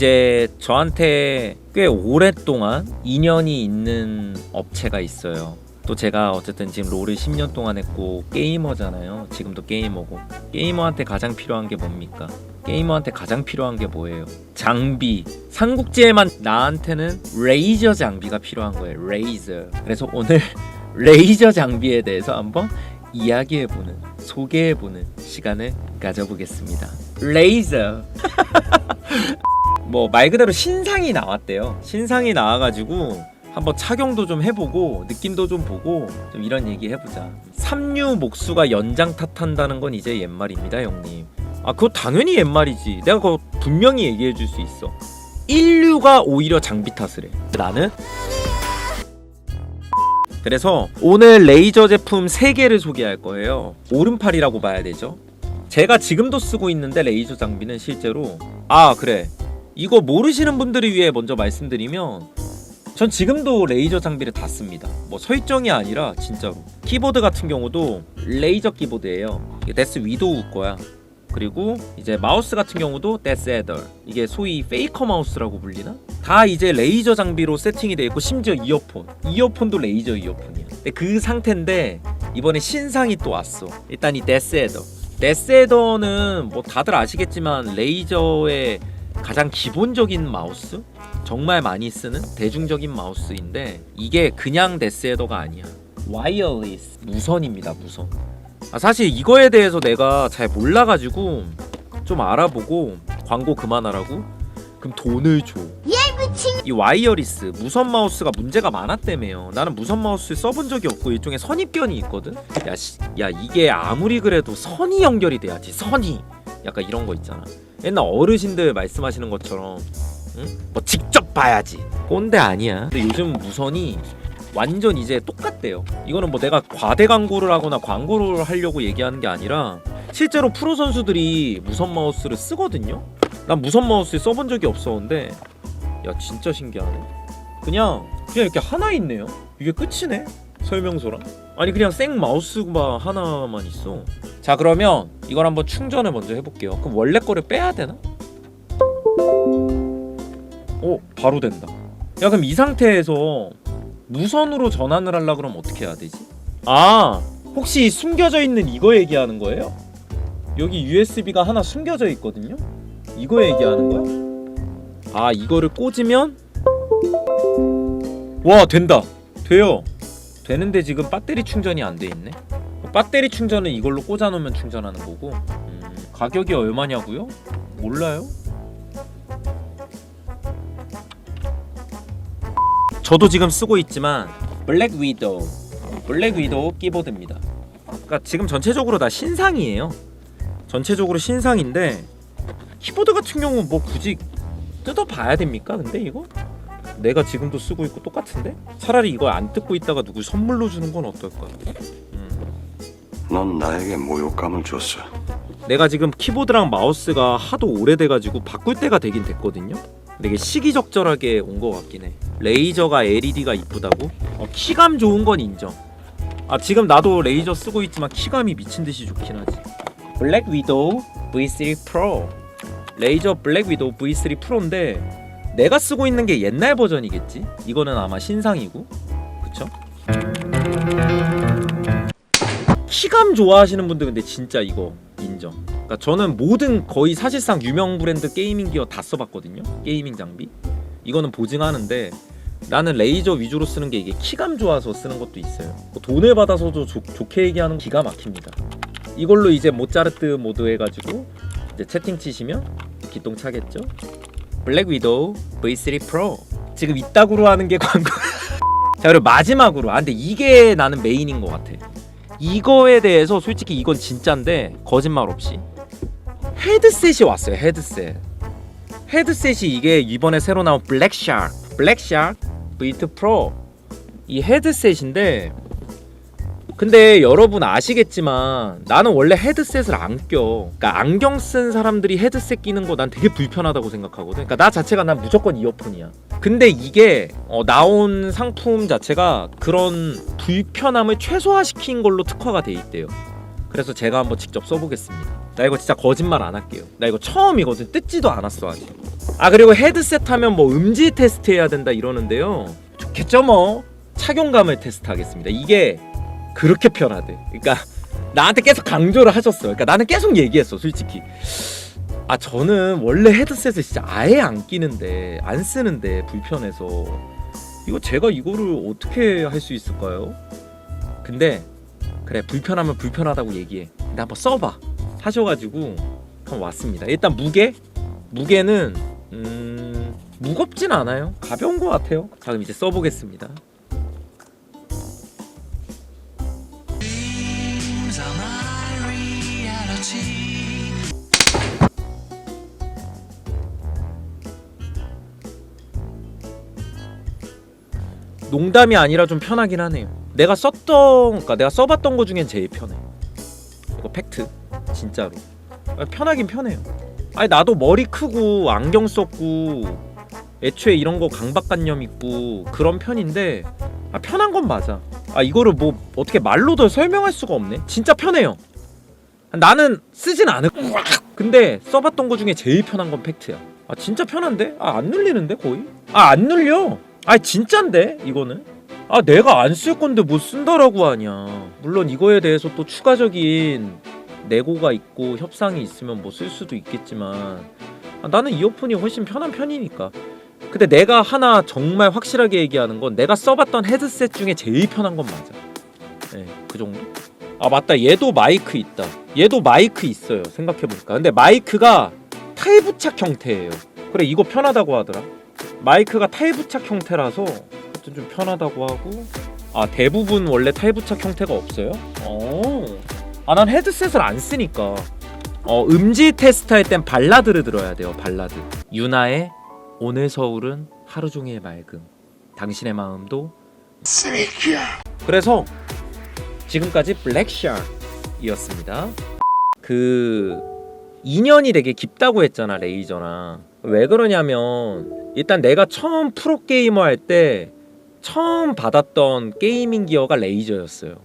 이제 저한테 꽤 오랫동안 인연이 있는 업체가 있어요. 또 제가 어쨌든 지금 롤을 10년 동안 했고 게이머잖아요. 지금도 게이머고. 게이머한테 가장 필요한 게 뭡니까? 게이머한테 가장 필요한 게 뭐예요? 장비. 삼국지에만 나한테는 레이저 장비가 필요한 거예요. 레이저. 그래서 오늘 레이저 장비에 대해서 한번 이야기해보는, 소개해보는 시간을 가져보겠습니다. 레이저. 뭐 말 그대로 신상이 나왔대요. 신상이 나와가지고 한번 착용도 좀 해보고 느낌도 좀 보고 좀 이런 얘기 해보자. 삼류 목수가 연장 탓한다는 건 이제 옛말입니다, 형님. 아 그거 당연히 옛말이지. 내가 그거 분명히 얘기해 줄 수 있어. 인류가 오히려 장비 탓을 해. 나는 그래서 오늘 레이저 제품 3개를 소개할 거예요. 오른팔이라고 봐야 되죠. 제가 지금도 쓰고 있는데 레이저 장비는 실제로 아 그래 이거 모르시는 분들을 위해 먼저 말씀드리면 전 지금도 레이저 장비를 다 씁니다. 뭐 설정이 아니라 진짜로 키보드 같은 경우도 레이저 키보드예요. 이게 데스 위도우 거야. 그리고 이제 마우스 같은 경우도 데스 에더 이게 소위 페이커 마우스라고 불리나? 다 이제 레이저 장비로 세팅이 돼 있고 심지어 이어폰 이어폰도 레이저 이어폰이야. 근데 그 상태인데 이번에 신상이 또 왔어. 일단 이 데스 에더 데스 에더는 뭐 다들 아시겠지만 레이저의 가장 기본적인 마우스 정말 많이 쓰는 대중적인 마우스인데 이게 그냥 데스헤더가 아니야. 와이어리스. 무선입니다 무선. 아, 사실 이거에 대해서 내가 잘 몰라가지고 좀 알아보고 광고 그만하라고? 그럼 돈을 줘 이 와이어리스 무선 마우스가 문제가 많았다며요. 나는 무선 마우스 써본 적이 없고 일종의 선입견이 있거든. 야, 씨, 야 이게 아무리 그래도 선이 연결이 돼야지 선이. 약간 이런 거 있잖아 옛날 어르신들 말씀하시는 것처럼 응? 뭐 직접 봐야지. 꼰대 아니야. 근데 요즘 무선이 완전 이제 똑같대요. 이거는 뭐 내가 과대 광고를 하거나 광고를 하려고 얘기하는 게 아니라 실제로 프로 선수들이 무선 마우스를 쓰거든요. 난 무선 마우스 써본 적이 없었는데 야 진짜 신기하네. 그냥 그냥 이렇게 하나 있네요. 이게 끝이네 설명서랑 아니 그냥 생 마우스만 하나만 있어 자 그러면 이걸 한번 충전을 먼저 해볼게요 그럼 원래 거를 빼야 되나? 오 바로 된다 야 그럼 이 상태에서 무선으로 전환을 하려 그러면 어떻게 해야 되지? 아 혹시 숨겨져 있는 이거 얘기하는 거예요? 여기 USB가 하나 숨겨져 있거든요? 이거 얘기하는 거야? 아 이거를 꽂으면 와 된다 돼요 되는데 지금 배터리 충전이 안 돼 있네? 배터리 충전은 이걸로 꽂아 놓으면 충전하는 거고. 음, 가격이 얼마냐고요? 몰라요? 저도 지금 쓰고 있지만 블랙 위도우 블랙 위도우 키보드입니다. 그러니까 지금 전체적으로 다 신상이에요. 전체적으로 신상인데 키보드 같은 경우 뭐 굳이 뜯어봐야 됩니까 근데 이거? 내가 지금도 쓰고 있고 똑같은데? 차라리 이거 안 뜯고 있다가 누구 선물로 주는 건 어떨까? 음. 넌 나에게 모욕감을 줬어. 내가 지금 키보드랑 마우스가 하도 오래돼가지고 바꿀 때가 되긴 됐거든요. 근데 이게 시기적절하게 온 것 같긴 해. 레이저가 LED가 이쁘다고? 어, 키감 좋은 건 인정. 아 지금 나도 레이저 쓰고 있지만 키감이 미친 듯이 좋긴 하지. 블랙 위도우 V3 프로. 레이저 블랙 위도우 V3 프로인데 내가 쓰고 있는 게 옛날 버전이겠지? 이거는 아마 신상이고, 그쵸? 키감 좋아하시는 분들 근데 진짜 이거 인정. 그러니까 저는 모든 거의 사실상 유명 브랜드 게이밍 기어 다 써봤거든요. 게이밍 장비. 이거는 보증하는데 나는 레이저 위주로 쓰는 게 이게 키감 좋아서 쓰는 것도 있어요. 뭐 돈을 받아서도 좋, 좋게 얘기하는 거 기가 막힙니다. 이걸로 이제 모차르트 모드 해가지고 이제 채팅 치시면 기똥 차겠죠. 블랙 위도우 V3 프로 지금 이따구로 하는 게 광고. 자 그리고 마지막으로 아 근데 이게 나는 메인인 것 같아. 이거에 대해서 솔직히 이건 진짜인데 거짓말 없이 헤드셋이 왔어요 헤드셋 헤드셋이 이게 이번에 새로 나온 블랙 샤크 블랙 샤크 V2 프로 이 헤드셋인데 근데 여러분 아시겠지만 나는 원래 헤드셋을 안 껴. 그러니까 안경 쓴 사람들이 헤드셋 끼는 거 난 되게 불편하다고 생각하거든. 그러니까 나 자체가 난 무조건 이어폰이야. 근데 이게 어, 나온 상품 자체가 그런 불편함을 최소화시킨 걸로 특화가 돼 있대요. 그래서 제가 한번 직접 써보겠습니다. 나 이거 진짜 거짓말 안 할게요. 나 이거 처음이거든. 뜯지도 않았어 아직. 아 그리고 헤드셋 하면 뭐 음질 테스트 해야 된다 이러는데요 좋겠죠 뭐 착용감을 테스트하겠습니다 이게 그렇게 편하대. 그러니까 나한테 계속 강조를 하셨어 그러니까 나는 계속 얘기했어 솔직히. 아 저는 원래 헤드셋을 진짜 아예 안 끼는데 안 쓰는데 불편해서 이거 제가 이거를 어떻게 할 수 있을까요? 근데 그래 불편하면 불편하다고 얘기해. 근데 한번 써봐. 하셔가지고 한번 왔습니다. 일단 무게? 무게는 음 무겁진 않아요. 가벼운 것 같아요. 자 그럼 이제 써보겠습니다 농담이 아니라 좀 편하긴 하네요. 내가 썼던, 그러니까 내가 써봤던 거 중엔 제일 편해. 이거 팩트, 진짜로. 아, 편하긴 편해요. 아니 나도 머리 크고 안경 썼고 애초에 이런 거 강박관념 있고 그런 편인데 아, 편한 건 맞아. 아 이거를 뭐 어떻게 말로도 설명할 수가 없네. 진짜 편해요. 나는 쓰진 않을. 근데 써봤던 거 중에 제일 편한 건 팩트야. 아 진짜 편한데? 아 안 눌리는데 거의? 아 안 눌려. 아 진짠데 이거는? 아 내가 안 쓸 건데 뭐 쓴다라고 하냐. 물론 이거에 대해서 또 추가적인 내고가 있고 협상이 있으면 뭐 쓸 수도 있겠지만 아, 나는 이어폰이 훨씬 편한 편이니까. 근데 내가 하나 정말 확실하게 얘기하는 건 내가 써봤던 헤드셋 중에 제일 편한 건 맞아. 네, 그 정도. 아 맞다 얘도 마이크 있다 얘도 마이크 있어요 생각해보니까. 근데 마이크가 탈부착 형태예요. 그래 이거 편하다고 하더라. 마이크가 탈부착 형태라서 좀 편하다고 하고. 아 대부분 원래 탈부착 형태가 없어요? 어아난 헤드셋을 안 쓰니까. 어 음질 테스트 할 땐 발라드를 들어야 돼요 발라드. 유나의 오늘 서울은 하루 종일 맑음. 당신의 마음도 그래서 지금까지 블랙샤 이었습니다. 그 인연이 되게 깊다고 했잖아 레이저랑 왜 그러냐면 일단 내가 처음 프로 게이머 할 때 처음 받았던 게이밍 기어가 레이저였어요.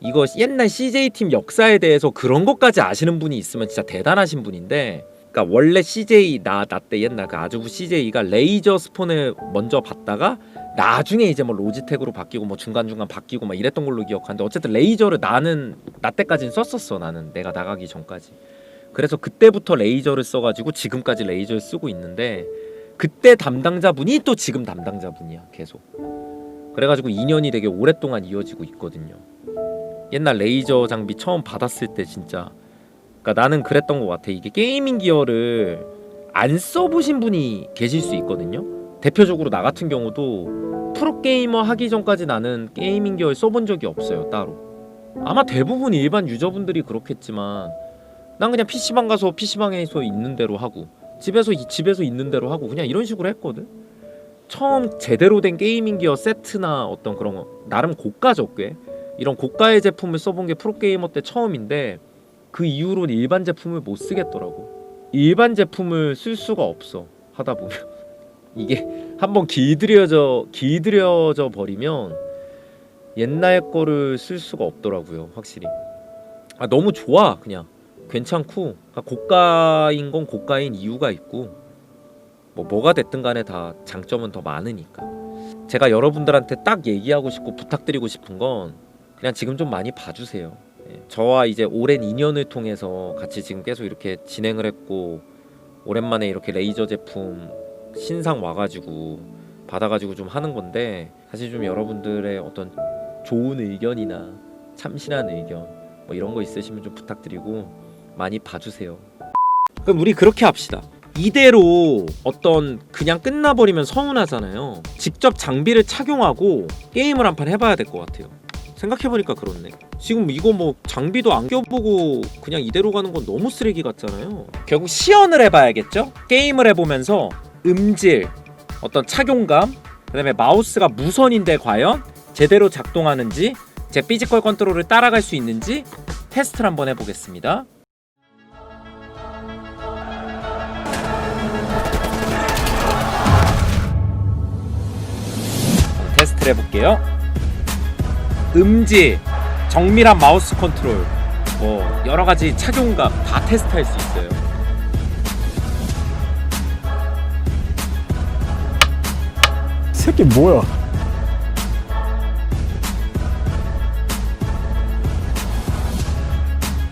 이거 옛날 CJ 팀 역사에 대해서 그런 것까지 아시는 분이 있으면 진짜 대단하신 분인데, 그러니까 원래 CJ 나 나 때 옛날 그 아주부 CJ가 레이저 스폰을 먼저 받다가 나중에 이제 뭐 로지텍으로 바뀌고 뭐 중간 중간 바뀌고 막 이랬던 걸로 기억하는데 어쨌든 레이저를 나는 나 때까지는 썼었어 나는 내가 나가기 전까지. 그래서 그때부터 레이저를 써가지고 지금까지 레이저를 쓰고 있는데 그때 담당자분이 또 지금 담당자분이야 계속. 그래가지고 인연이 되게 오랫동안 이어지고 있거든요. 옛날 레이저 장비 처음 받았을 때 진짜 그러니까 나는 그랬던 것 같아. 이게 게이밍 기어를 안 써보신 분이 계실 수 있거든요. 대표적으로 나 같은 경우도 프로 게이머 하기 전까지 나는 게이밍 기어를 써본 적이 없어요 따로. 아마 대부분 일반 유저분들이 그렇겠지만 난 그냥 PC방 가서 PC방에서 있는 대로 하고 집에서 이- 집에서 있는 대로 하고 그냥 이런 식으로 했거든. 처음 제대로 된 게이밍 기어 세트나 어떤 그런 거 나름 고가죠 꽤 이런 고가의 제품을 써본 게 프로게이머 때 처음인데 그 이후로는 일반 제품을 못 쓰겠더라고 일반 제품을 쓸 수가 없어 하다 보면 이게 한번 길들여져 길들여져 버리면 옛날 거를 쓸 수가 없더라고요 확실히. 아 너무 좋아 그냥. 괜찮고. 그러니까 고가인 건 고가인 이유가 있고 뭐 뭐가 됐든 간에 다 장점은 더 많으니까. 제가 여러분들한테 딱 얘기하고 싶고 부탁드리고 싶은 건 그냥 지금 좀 많이 봐주세요. 예, 저와 이제 오랜 인연을 통해서 같이 지금 계속 이렇게 진행을 했고 오랜만에 이렇게 레이저 제품 신상 와가지고 받아가지고 좀 하는 건데 사실 좀 여러분들의 어떤 좋은 의견이나 참신한 의견 뭐 이런 거 있으시면 좀 부탁드리고 많이 봐주세요. 그럼 우리 그렇게 합시다. 이대로 어떤 그냥 끝나버리면 서운하잖아요. 직접 장비를 착용하고 게임을 한 판 해봐야 될 것 같아요. 생각해보니까 그렇네. 지금 이거 뭐 장비도 안 껴보고 그냥 이대로 가는 건 너무 쓰레기 같잖아요. 결국 시연을 해봐야겠죠? 게임을 해보면서 음질, 어떤 착용감, 그다음에 마우스가 무선인데 과연 제대로 작동하는지 제 피지컬 컨트롤을 따라갈 수 있는지 테스트를 한번 해보겠습니다. 테스트를 해볼게요. 음질, 정밀한 마우스 컨트롤, 뭐 여러 가지 착용감 다 테스트할 수 있어요. 새끼 뭐야